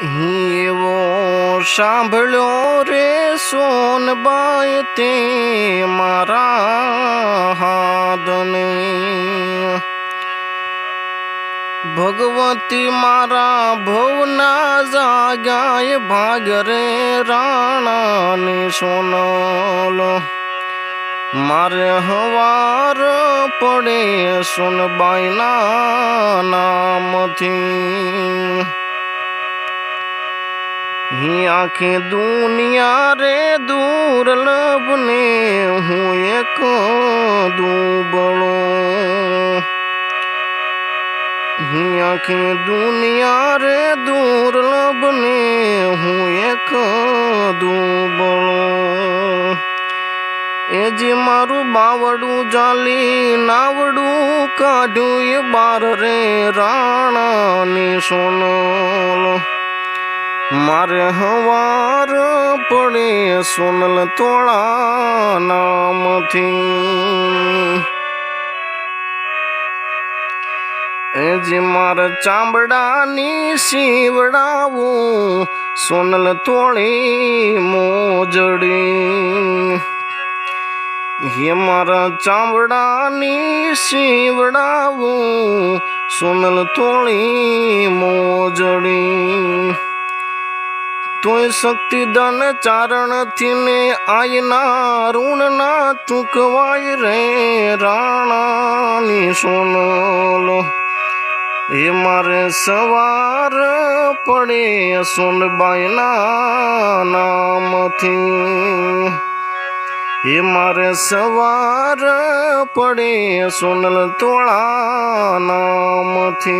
એવો સાંભળ્યો રે સોનબાય તે મારા હાદને ભગવતી મારા ભવના જાગાય ભાગ રે રાણાની સોનલો. મારે હવાર પડે સોનબાઈના નામથી. અહીં આખી દુનિયા રે દૂર દુર્લભને હું એક દુબળો હું આખી દુનિયા રે દૂર દુર્લભને હું એક દુબળો એ જે મારું બાવડું જાલી નાવડું કાઢ્યું એ બાર રે રાણાની સોનલો મારે હવાર પડે સોનલ તોળા નામથી. એ જે મારે ચામડાની શીવડાવું, સોનલ તોળી મોજડી. હે મારા ચામડાની શીવડાવું, સોનલ તોળી મોજડી. તોય શક્તિદાન ચારણથી ને આયના ઋણના ચૂકવાય રે રાણાની સોનલો એ મારે સવાર પડે સોનબાઈના નામથી. એ મારે સવાર પડે સોનલ તોળા નામથી.